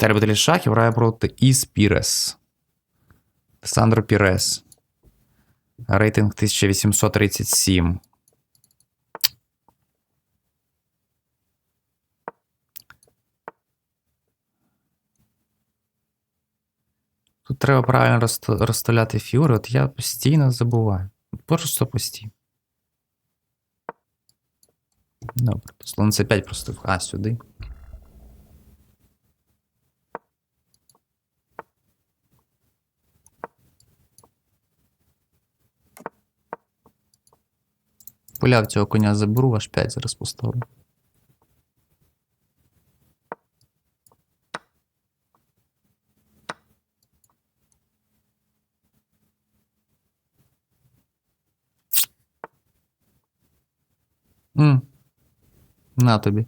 Віталій Баталій Шахів грає проти Іс Пірес. Сандро Пірес. Рейтинг 1837. Тут треба правильно розста- розставляти фігури, от я постійно забуваю. Просто постійно. Добре, слон це 5 просто. А, сюди. Поляв цього коня заберу, аж 5 зараз поставлю. М. На тобі.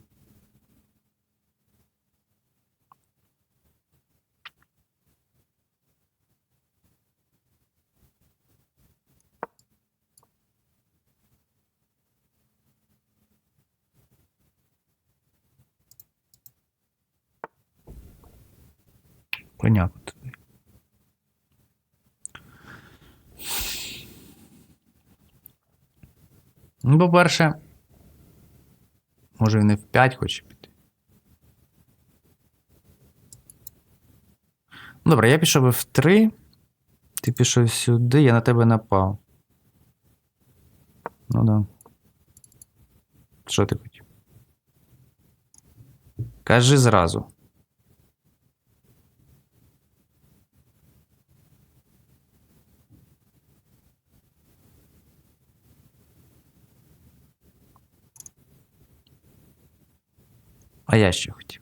Коняку тобі. Ну, по-перше, може він і в 5 хоче піти. Ну, Добре, я пішов в 3. Ти пішов сюди, я на тебе напав. Ну да. Що ти хотів? Кажи зразу. А я ще хотів.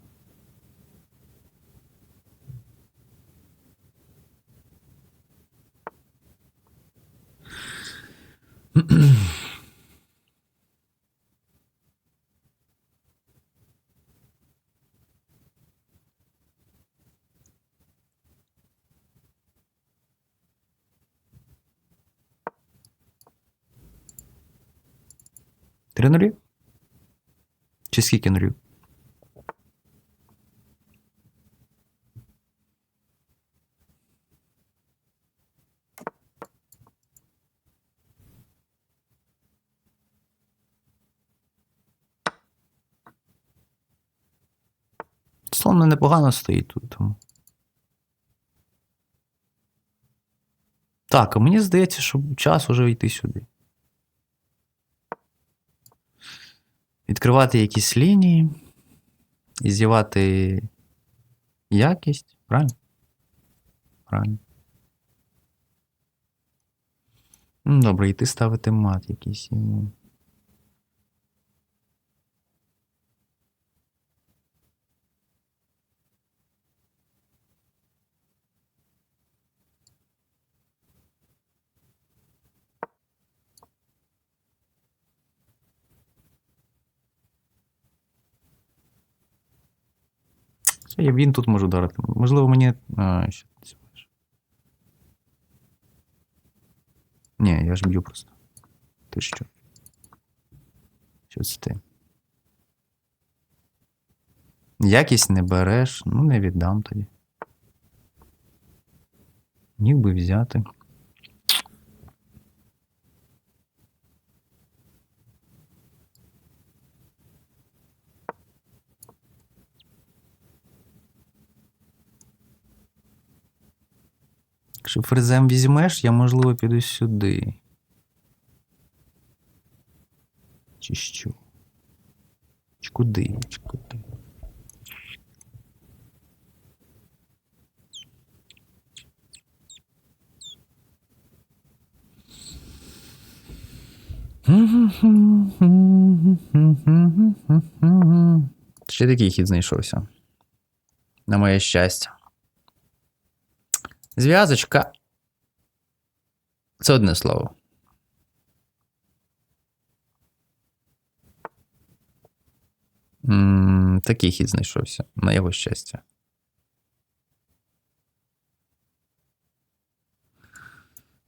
Три нулі? Чи скільки нулів? Слон непогано стоїть тут. Так, а мені здається, що час уже йти сюди. Відкривати якісь лінії і з'явати якість. Правильно? Правильно. Ну, Добре, йти ставити мат якийсь йому. Я він тут можу вдарити. Можливо, мені. А, що ти. Ні, я ж б'ю просто. Ти що? Що це ти? Якість не береш, ну не віддам тоді. Міг би взяти. Якщо фрезем візьмеш, я, можливо, піду сюди. Чи що? Чи куди? Чи куди? Ще такий хід знайшовся. На моє щастя. Зв'язочка. Це одне слово. Такий хід знайшовся, на його щастя.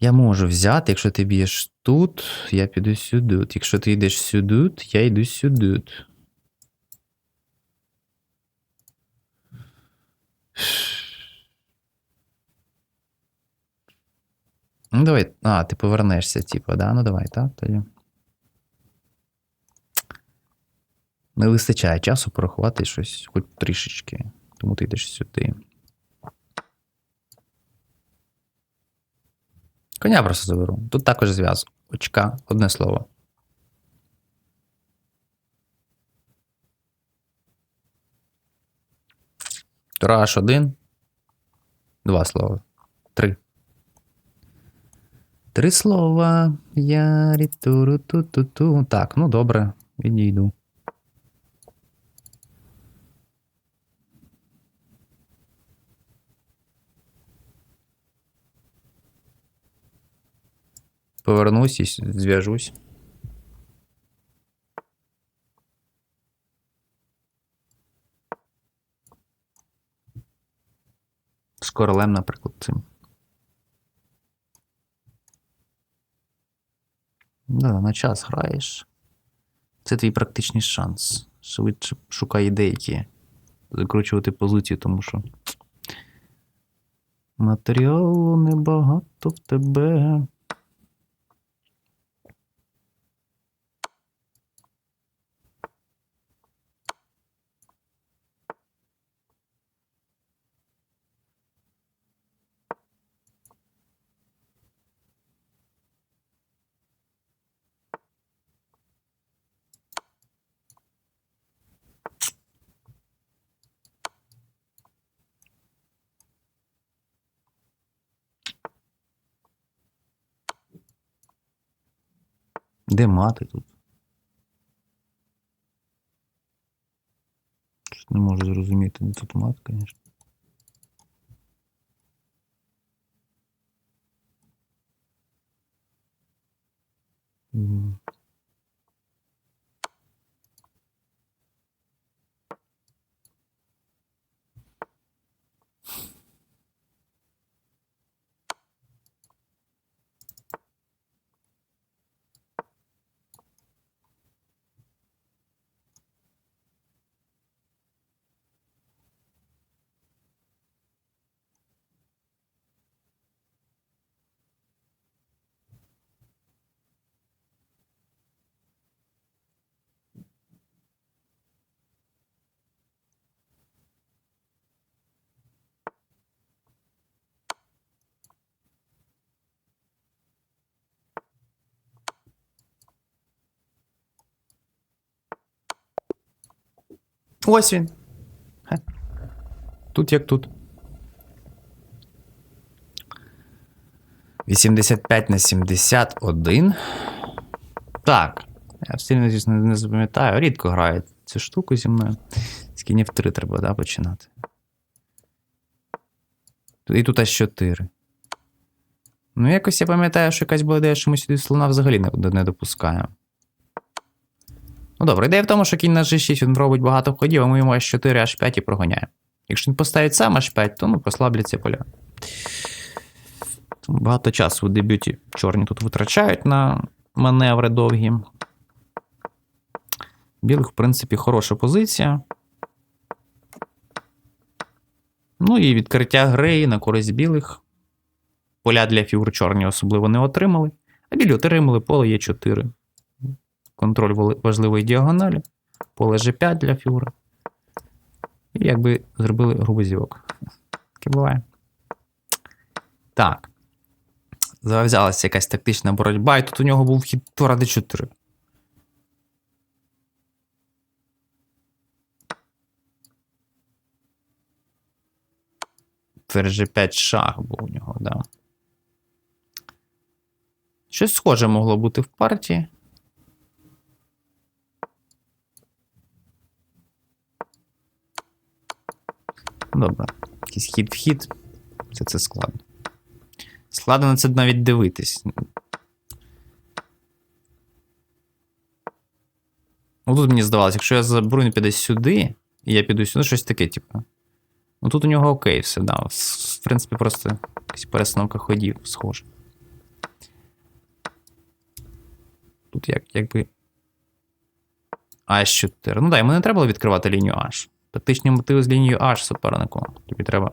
Я можу взяти, якщо ти б'єш тут, я піду сюди. Якщо ти йдеш сюди, я йду сюди. Ну, давай. А, ти повернешся, типу, да? Ну давай, так, тоді. Не вистачає часу порахувати щось, хоч трішечки. Тому ти йдеш сюди. Коня просто заберу. Тут також зв'яз. Очка, одне слово. Тураж один. Два слова. Три. Три слова. Я рітуру ту ту ту Так, ну добре, відійду. Повернусь і зв'яжусь. З королем, наприклад, цим. Да, на час граєш. Це твій практичний шанс. Швидше шукай ідейки. Закручувати позицію, тому що. Матеріалу небагато в тебе. Де мати тут? Не можу зрозуміти, де тут мат, звісно. М. Ось він. Тут як тут. 85 на 71. Так. Я сильно, звісно, не запам'ятаю. Рідко граю цю штуку зі мною. З кінів 3 треба, да, починати. І тут аж 4. Ну, якось я пам'ятаю, що якась була ідея, що ми сюди слона взагалі не допускаємо. Ну добре, ідея в тому, що кінь на G6 він робить багато ходів, а ми йому H4, H5 і проганяємо. Якщо він поставить сам H5, то ну послабляться поля. Багато часу в дебюті чорні тут витрачають на маневри довгі. Білих, в принципі, хороша позиція. Ну і відкриття гри на користь білих. Поля для фігур чорні особливо не отримали. А білі отримали поле Е4 контроль важливої діагоналі, поле G5 для фігури. І якби зробили грубий зівок. Таке буває. Так. Зав'язалася якась тактична боротьба, і тут у нього був хід Тура D4. Ферзь G5 шах був у нього, да. Щось схоже могло бути в партії. Добре. Якийсь хід в хід. Все це складно. Складно на це навіть дивитись. Ну тут мені здавалося, якщо я заберу він піде сюди, і я піду сюди, ну щось таке, типу. Ну тут у нього окей, все, да. В принципі, просто якась перестановка ходів схоже. Тут як, якби. H4. Ну да, йому не треба було відкривати лінію H. Тактичні мотиви з лінією аж супернику. Тобі треба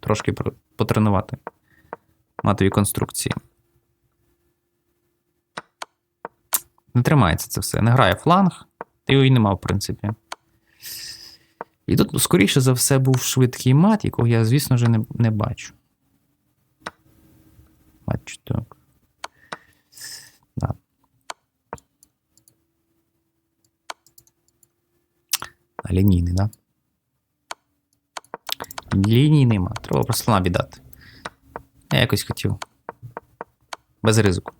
трошки потренувати матові конструкції. Не тримається це все. Не грає фланг, та його і нема, в принципі. І тут, скоріше за все, був швидкий мат, якого я, звісно вже не не бачу. Бачу, то Лінійний, да? Ліній нема. Треба просто слона віддати. Я якось хотів. Без ризику.